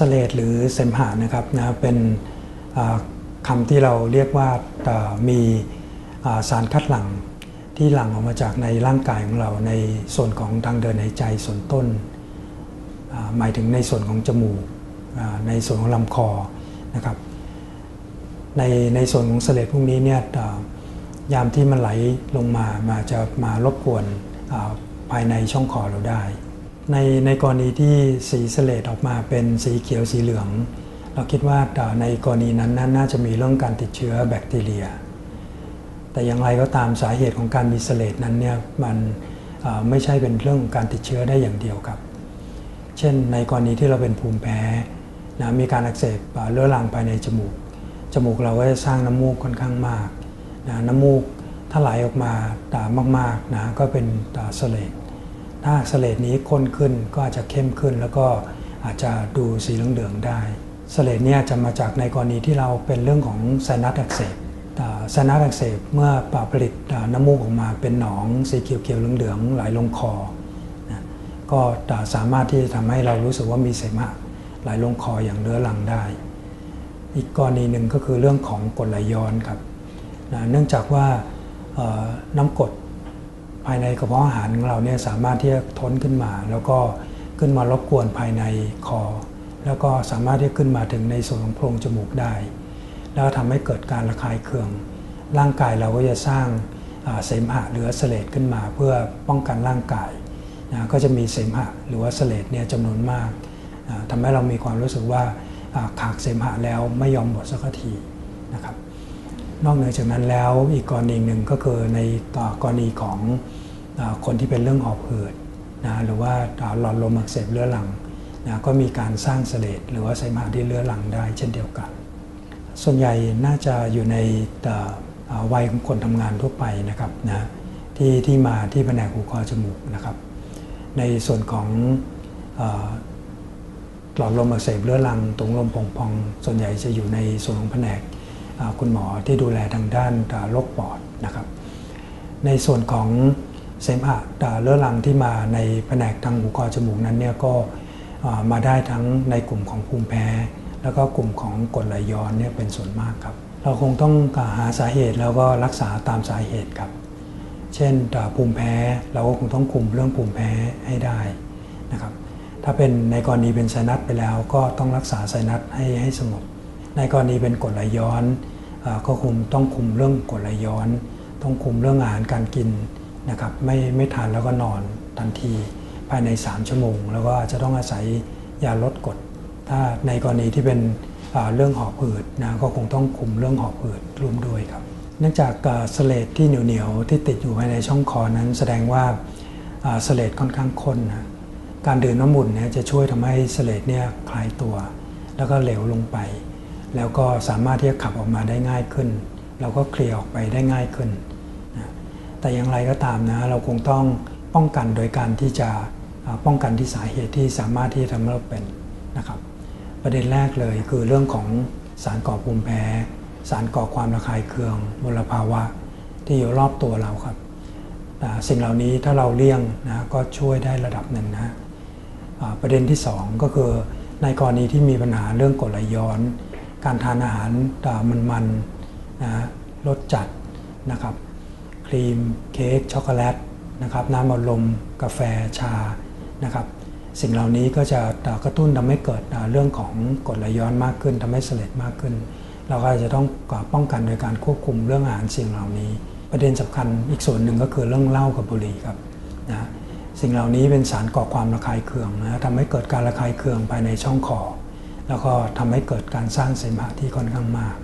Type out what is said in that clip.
สเลดหรือเสมหะนะครับนะเป็นคำที่เราเรียกว่ามีสารคัดหลั่งที่หลั่งออกมาจากในร่างกายของเราในส่วนของทางเดินหายใจส่วนต้น หมายถึงในส่วนของจมูกในส่วนของลำคอนะครับในในส่วนของเสลดพวกนี้เนี่ยยามที่มันไหลลงมามาจะมารบกวนภายในช่องคอเราได้ ในในกรณีที่สีเสลดออกมาเป็นสีเขียวสีเหลือง เราคิดว่าในกรณีนั้นน่าจะมีเรื่องการติดเชื้อแบคทีเรีย แต่อย่างไรก็ตามสาเหตุของการมีเสลดนั้นเนี่ยมันไม่ใช่เป็นเรื่องการติดเชื้อได้อย่างเดียวครับ เช่น ในกรณีที่เราเป็นภูมิแพ้นะมีการอักเสบเรื้อรังภายในจมูก จมูกเราก็จะสร้างน้ำมูกค่อนข้างมากนะน้ำมูกถ้าไหลออกมาตามากๆนะก็เป็นเสลด ถ้าเสลดนี้ข้นขึ้นก็อาจจะเข้มขึ้น แล้วก็อาจจะดูสีเหลืองๆได้สเสลดเนี่ยจะมาจากในกรณีที่เราเป็นเรื่องของไซนัสอักเสบไซนัสอักเสบเมื่อปผลิตน้ำมูกออกมาเป็นหนองสีเขียวๆเหลืองๆไหลลงคอนะก็สามารถที่จะทำให้เรารู้สึกว่ามีเสมหะไหลลงคออย่างเรื้อรังได้ อีกกรณีหนึ่งก็คือเรื่องของกรดไหลย้อนครับนะเนื่องจากว่าน้ำกรด ภายในกระเพาะอาหารของเราเนี่ยสามารถที่จะทนขึ้นมา แล้วก็ขึ้นมารบกวนภายในคอ แล้วก็สามารถที่ขึ้นมาถึงในส่วนของโพรงจมูกได้ แล้วทำให้เกิดการระคายเคือง ร่างกายเราก็จะสร้างเสมหะหรือเสลดขึ้นมาเพื่อป้องกันร่างกายนะก็จะมีเสมหะหรือว่าเสลดเนี่ยจำนวนมากทำให้เรามีความรู้สึกว่าขากเสมหะแล้วไม่ยอมหมดสักทีนะครับ นอกเหนือจากนั้นแล้วอีกกรณีหนึ่งก็คือในกรณีของคนที่เป็นเรื่องหอบหืดนะหรือว่าหลอดลมอักเสบเรื้อรังนะก็มีการสร้างเสลดหรือว่าไซมาที่เรื้อรังได้เช่นเดียวกัน ส่วนใหญ่น่าจะอยู่ในวัยของคนทำงานทั่วไปนะครับนะที่ที่มาที่แผนกหูคอจมูกนะครับ ในส่วนของหลอดลมอักเสบเรื้อรังตรงลมพองๆ ส่วนใหญ่จะอยู่ในส่วนของแผนก คุณหมอที่ดูแลทางด้านโรคปอดนะครับ ในส่วนของเสมหะเรื้อรังที่มาในแผนกทางหูคอจมูกนั้นเนี่ยก็มาได้ทั้งในกลุ่มของภูมิแพ้ แล้วก็กลุ่มของกรดไหลย้อนเนี่ยเป็นส่วนมากครับ เราคงต้องหาสาเหตุแล้วก็รักษาตามสาเหตุครับ เช่นภูมิแพ้เราก็คงต้องคุมเรื่องภูมิแพ้ให้ได้นะครับ ถ้าเป็นในกรณีเป็นไซนัสไปแล้วก็ต้องรักษาไซนัสให้ให้สงบ ในกรณีเป็นกรดไหลย้อนก็คุมต้องคุมเรื่องกรดไหลย้อน ต้องคุมเรื่องอาหารการกินนะครับไม่ไม่ทานแล้วก็นอนทันทีภายใน 3 ชั่วโมง แล้วก็จะต้องอาศัยยาลดกรดถ้าในกรณีที่เป็นเรื่องหอบหืดนะก็คงต้องคุมเรื่องหอบหืดร่วมด้วยครับ เนื่องจากสเลดที่เหนียวๆที่ติดอยู่ภายในช่องคอนั้น แสดงว่าสเลดค่อนข้างข้นนะการดื่มน้ำมุนเนี่ยจะช่วยทำให้สเลดเนี่ยคลายตัว แล้วก็เหลวลงไป แล้วก็สามารถที่จะขับออกมาได้ง่ายขึ้น เราก็เคลียร์ออกไปได้ง่ายขึ้นนะแต่อย่างไรก็ตามนะเราคงต้องป้องกันโดยการที่จะป้องกันที่สาเหตุที่สามารถที่จะทำให้เราเป็นนะครับ ประเด็นแรกเลยคือเรื่องของสารก่อภูมิแพ้ สารก่อความระคายเคืองมลภาวะ ที่อยู่รอบตัวเราครับสิ่งเหล่านี้ถ้าเราเลี่ยงนะก็ช่วยได้ระดับหนึ่งนะประเด็นที่ 2 ก็คือในกรณีที่มีปัญหาเรื่องกรดไหลย้อน การทานอาหารมันๆนะรสจัดนะครับครีมเค้กช็อกโกแลตนะครับน้ำอัดลมกาแฟชานะครับสิ่งเหล่านี้ก็จะกระตุ้นทำให้เกิดเรื่องของกรดไหลย้อนมากขึ้นทำให้เสลดมากขึ้น เราก็จะต้องป้องกันโดยการควบคุมเรื่องอาหารสิ่งเหล่านี้ ประเด็นสำคัญอีกส่วนหนึ่งก็คือเรื่องเหล้ากับบุหรี่ครับนะสิ่งเหล่านี้เป็นสารก่อความระคายเคืองนะทำให้เกิดการระคายเคืองภายในช่องคอ แล้วก็ทำให้เกิดการสร้างเสมหะที่ค่อนข้างมาก